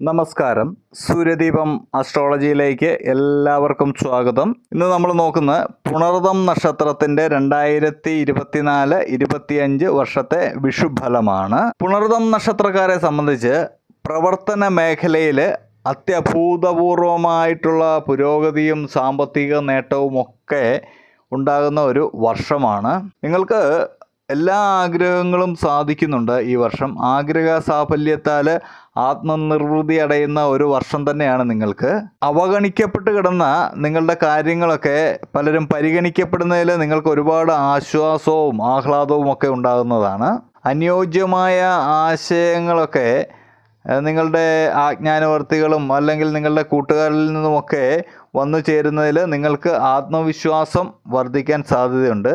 നമസ്കാരം. സൂര്യദീപം അസ്ട്രോളജിയിലേക്ക് എല്ലാവർക്കും സ്വാഗതം. ഇന്ന് നമ്മൾ നോക്കുന്ന പുണർതം നക്ഷത്രത്തിന്റെ രണ്ടായിരത്തി ഇരുപത്തിനാല് ഇരുപത്തിയഞ്ച് വർഷത്തെ വിഷുഫലമാണ്. പുണർതം നക്ഷത്രക്കാരെ സംബന്ധിച്ച് പ്രവർത്തന മേഖലയിൽ അത്യഭൂതപൂർവമായിട്ടുള്ള പുരോഗതിയും സാമ്പത്തിക നേട്ടവും ഒക്കെ ഉണ്ടാകുന്ന ഒരു വർഷമാണ്. നിങ്ങൾക്ക് എല്ലാ ആഗ്രഹങ്ങളും സാധിക്കുന്നുണ്ട് ഈ വർഷം. ആഗ്രഹ സാഫല്യത്താൽ ആത്മനിർവൃതി അടയുന്ന ഒരു വർഷം തന്നെയാണ് നിങ്ങൾക്ക്. അവഗണിക്കപ്പെട്ട് കിടന്ന നിങ്ങളുടെ കാര്യങ്ങളൊക്കെ പലരും പരിഗണിക്കപ്പെടുന്നതിൽ നിങ്ങൾക്ക് ഒരുപാട് ആശ്വാസവും ആഹ്ലാദവും ഒക്കെ ഉണ്ടാകുന്നതാണ്. അനുയോജ്യമായ ആശയങ്ങളൊക്കെ നിങ്ങളുടെ ആജ്ഞാനവർത്തികളും അല്ലെങ്കിൽ നിങ്ങളുടെ കൂട്ടുകാരിൽ നിന്നുമൊക്കെ വന്നു ചേരുന്നതിൽ നിങ്ങൾക്ക് ആത്മവിശ്വാസം വർദ്ധിക്കാൻ സാധ്യതയുണ്ട്.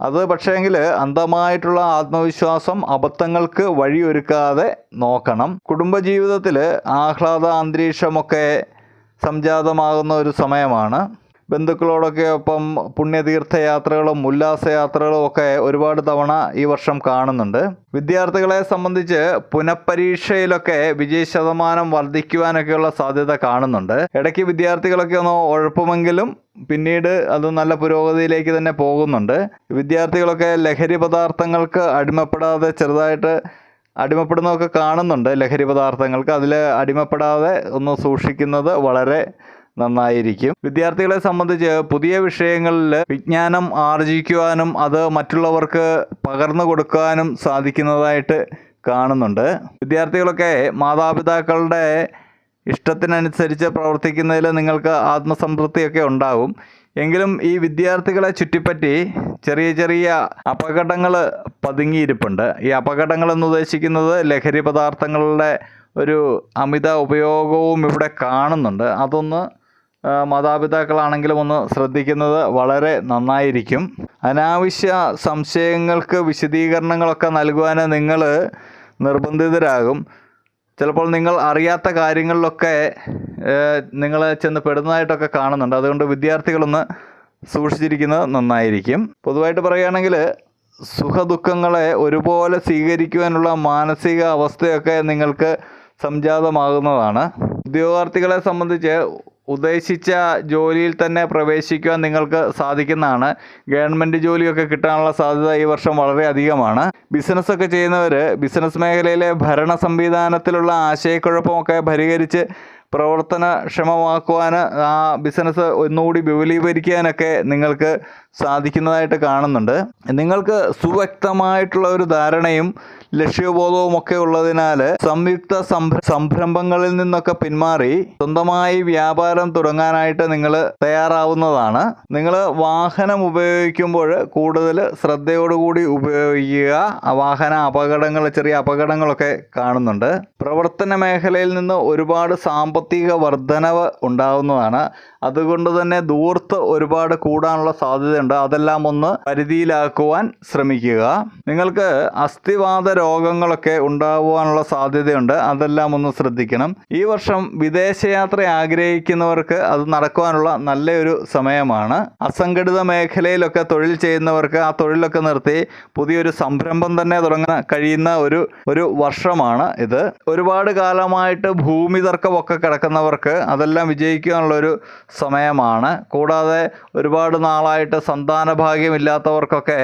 അത് പക്ഷേങ്കിൽ അന്ധമായിട്ടുള്ള ആത്മവിശ്വാസം അബദ്ധങ്ങൾക്ക് വഴിയൊരുക്കാതെ നോക്കണം. കുടുംബജീവിതത്തിൽ ആഹ്ലാദ അന്തരീക്ഷമൊക്കെ സംജാതമാകുന്ന ഒരു സമയമാണ്. ബന്ധുക്കളോടൊക്കെ ഒപ്പം പുണ്യതീർത്ഥയാത്രകളും ഉല്ലാസയാത്രകളും ഒക്കെ ഒരുപാട് തവണ ഈ വർഷം കാണുന്നുണ്ട്. വിദ്യാർത്ഥികളെ സംബന്ധിച്ച് പുനഃപരീക്ഷയിലൊക്കെ വിജയ ശതമാനം വർദ്ധിക്കുവാനൊക്കെയുള്ള സാധ്യത കാണുന്നുണ്ട്. ഇടയ്ക്ക് വിദ്യാർത്ഥികളൊക്കെ ഒന്ന് ഉഴപ്പുമെങ്കിലും പിന്നീട് അത് നല്ല പുരോഗതിയിലേക്ക് തന്നെ പോകുന്നുണ്ട്. വിദ്യാർത്ഥികളൊക്കെ ലഹരി പദാർത്ഥങ്ങൾക്ക് അടിമപ്പെടാതെ ചെറുതായിട്ട് അടിമപ്പെടുന്നതൊക്കെ കാണുന്നുണ്ട് ലഹരി പദാർത്ഥങ്ങൾക്ക്. അതിൽ അടിമപ്പെടാതെ ഒന്ന് സൂക്ഷിക്കുന്നത് വളരെ നന്നായിരിക്കും. വിദ്യാർത്ഥികളെ സംബന്ധിച്ച് പുതിയ വിഷയങ്ങളിൽ വിജ്ഞാനം ആർജിക്കുവാനും അത് മറ്റുള്ളവർക്ക് പകർന്നു കൊടുക്കാനും സാധിക്കുന്നതായിട്ട് കാണുന്നുണ്ട്. വിദ്യാർത്ഥികളൊക്കെ മാതാപിതാക്കളുടെ ഇഷ്ടത്തിനനുസരിച്ച് പ്രവർത്തിക്കുന്നതിൽ നിങ്ങൾക്ക് ആത്മസംതൃപ്തിയൊക്കെ ഉണ്ടാകും എങ്കിലും ഈ വിദ്യാർത്ഥികളെ ചുറ്റിപ്പറ്റി ചെറിയ ചെറിയ അപകടങ്ങൾ പതുങ്ങിയിരിപ്പുണ്ട്. ഈ അപകടങ്ങൾ എന്ന് ഉദ്ദേശിക്കുന്നത് ലഹരി പദാർത്ഥങ്ങളുടെ ഒരു അമിത ഉപയോഗവും ഇവിടെ കാണുന്നുണ്ട്. അതൊന്ന് മാതാപിതാക്കളാണെങ്കിലും ഒന്ന് ശ്രദ്ധിക്കുന്നത് വളരെ നന്നായിരിക്കും. അനാവശ്യ സംശയങ്ങൾക്ക് വിശദീകരണങ്ങളൊക്കെ നൽകുവാൻ നിങ്ങൾ നിർബന്ധിതരാകും. ചിലപ്പോൾ നിങ്ങൾ അറിയാത്ത കാര്യങ്ങളിലൊക്കെ നിങ്ങൾ ചെന്ന് പെടുന്നതായിട്ടൊക്കെ കാണുന്നുണ്ട്. അതുകൊണ്ട് വിദ്യാർത്ഥികളൊന്ന് സൂക്ഷിച്ചിരിക്കുന്നത് നന്നായിരിക്കും. പൊതുവായിട്ട് പറയുകയാണെങ്കിൽ സുഖദുഃഖങ്ങളെ ഒരുപോലെ സ്വീകരിക്കുവാനുള്ള മാനസിക അവസ്ഥയൊക്കെ നിങ്ങൾക്ക് സംജാതമാകുന്നതാണ്. ഉദ്യോഗാർത്ഥികളെ സംബന്ധിച്ച് ഉദ്ദേശിച്ച ജോലിയിൽ തന്നെ പ്രവേശിക്കുവാൻ നിങ്ങൾക്ക് സാധിക്കുന്നതാണ്. ഗവൺമെന്റ് ജോലിയൊക്കെ കിട്ടാനുള്ള സാധ്യത ഈ വർഷം വളരെ അധികമാണ്. ബിസിനസ്സൊക്കെ ചെയ്യുന്നവർ ബിസിനസ് മേഖലയിലെ ഭരണ സംവിധാനത്തിലുള്ള ആശയക്കുഴപ്പമൊക്കെ പരിഹരിച്ച് പ്രവർത്തനക്ഷമമാക്കുവാൻ ആ ബിസിനസ് ഒന്നുകൂടി വിപുലീകരിക്കാനൊക്കെ നിങ്ങൾക്ക് സാധിക്കുന്നതായിട്ട് കാണുന്നുണ്ട്. നിങ്ങൾക്ക് സുവ്യക്തമായിട്ടുള്ള ഒരു ധാരണയും ലക്ഷ്യബോധവും ഒക്കെ ഉള്ളതിനാൽ സംയുക്ത സംരംഭങ്ങളിൽ നിന്നൊക്കെ പിന്മാറി സ്വന്തമായി വ്യാപാരം തുടങ്ങാനായിട്ട് നിങ്ങൾ തയ്യാറാവുന്നതാണ്. നിങ്ങൾ വാഹനം ഉപയോഗിക്കുമ്പോൾ കൂടുതൽ ശ്രദ്ധയോടുകൂടി ഉപയോഗിക്കുക. വാഹന അപകടങ്ങൾ ചെറിയ അപകടങ്ങളൊക്കെ കാണുന്നുണ്ട്. പ്രവർത്തന മേഖലയിൽ നിന്ന് ഒരുപാട് സാമ്പത്തിക വർധനവ് ഉണ്ടാവുന്നതാണ്. അതുകൊണ്ട് തന്നെ ദൂർത്ത് ഒരുപാട് കൂടാനുള്ള സാധ്യതയുണ്ട്. അതെല്ലാം ഒന്ന് പരിധിയിലാക്കുവാൻ ശ്രമിക്കുക. നിങ്ങൾക്ക് അസ്ഥിവാദ രോഗങ്ങളൊക്കെ ഉണ്ടാവാനുള്ള സാധ്യതയുണ്ട്. അതെല്ലാം ഒന്ന് ശ്രദ്ധിക്കണം. ഈ വർഷം വിദേശയാത്ര ആഗ്രഹിക്കുന്നവർക്ക് അത് നടക്കുവാനുള്ള നല്ലൊരു സമയമാണ്. അസംഘടിത മേഖലയിലൊക്കെ തൊഴിൽ ചെയ്യുന്നവർക്ക് ആ തൊഴിലൊക്കെ നിർത്തി പുതിയൊരു സംരംഭം തന്നെ തുടങ്ങാൻ കഴിയുന്ന ഒരു ഒരു വർഷമാണ് ഇത്. ഒരുപാട് കാലമായിട്ട് ഭൂമി തർക്കമൊക്കെ കിടക്കുന്നവർക്ക് അതെല്ലാം വിജയിക്കാനുള്ള ഒരു സമയമാണ്. കൂടാതെ ഒരുപാട് നാളായിട്ട് സന്താന ഭാഗ്യമില്ലാത്തവർക്കൊക്കെ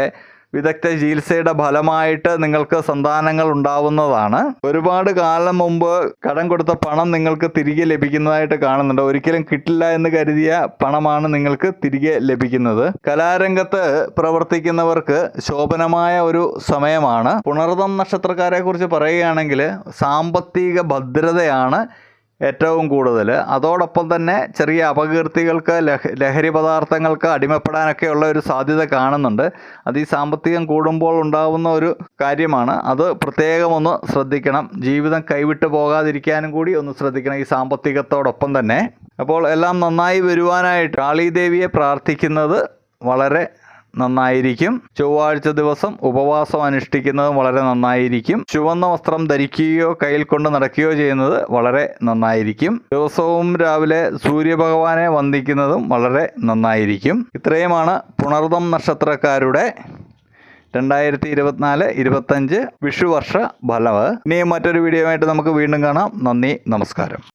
വിദഗ്ധ ചികിത്സയുടെ ഫലമായിട്ട് നിങ്ങൾക്ക് സന്താനങ്ങൾ ഉണ്ടാവുന്നതാണ്. ഒരുപാട് കാലം മുമ്പ് കടം കൊടുത്ത പണം നിങ്ങൾക്ക് തിരികെ ലഭിക്കുന്നതായിട്ട് കാണുന്നുണ്ട്. ഒരിക്കലും കിട്ടില്ല എന്ന് കരുതിയ പണമാണ് നിങ്ങൾക്ക് തിരികെ ലഭിക്കുന്നത്. കലാരംഗത്ത് പ്രവർത്തിക്കുന്നവർക്ക് ശോഭനമായ ഒരു സമയമാണ്. പുണർതം നക്ഷത്രക്കാരെ കുറിച്ച് പറയുകയാണെങ്കിൽ സാമ്പത്തിക ഭദ്രതയാണ് ഏറ്റവും കൂടുതൽ. അതോടൊപ്പം തന്നെ ചെറിയ അപകീർത്തികൾക്ക് ലഹ ലഹരി പദാർത്ഥങ്ങൾക്ക് അടിമപ്പെടാനൊക്കെയുള്ള ഒരു സാധ്യത കാണുന്നുണ്ട്. അത് ഈ സാമ്പത്തികം കൂടുമ്പോൾ ഉണ്ടാവുന്ന ഒരു കാര്യമാണ്. അത് പ്രത്യേകം ഒന്ന് ശ്രദ്ധിക്കണം. ജീവിതം കൈവിട്ട് പോകാതിരിക്കാനും കൂടി ഒന്ന് ശ്രദ്ധിക്കണം ഈ സാമ്പത്തികത്തോടൊപ്പം തന്നെ. അപ്പോൾ എല്ലാം നന്നായി വരുവാനായിട്ട് കാളീദേവിയെ പ്രാർത്ഥിക്കുന്നത് വളരെ നന്നായിരിക്കും. ചൊവ്വാഴ്ച ദിവസം ഉപവാസം അനുഷ്ഠിക്കുന്നത് വളരെ നന്നായിരിക്കും. ചുവന്ന വസ്ത്രം ധരിക്കുകയോ കയ്യിൽ കൊണ്ട് നടക്കുകയോ ചെയ്യുന്നത് വളരെ നന്നായിരിക്കും. ദിവസവും രാവിലെ സൂര്യഭഗവാനെ വന്ദിക്കുന്നതും വളരെ നന്നായിരിക്കും. ഇത്രയുമാണ് പുണർദം നക്ഷത്രക്കാരുടെ രണ്ടായിരത്തി ഇരുപത്തിനാല് ഇരുപത്തഞ്ച് വിഷുവർഷ ഫലവ് ഇനിയും മറ്റൊരു വീഡിയോ ആയിട്ട് നമുക്ക് വീണ്ടും കാണാം. നന്ദി നമസ്കാരം.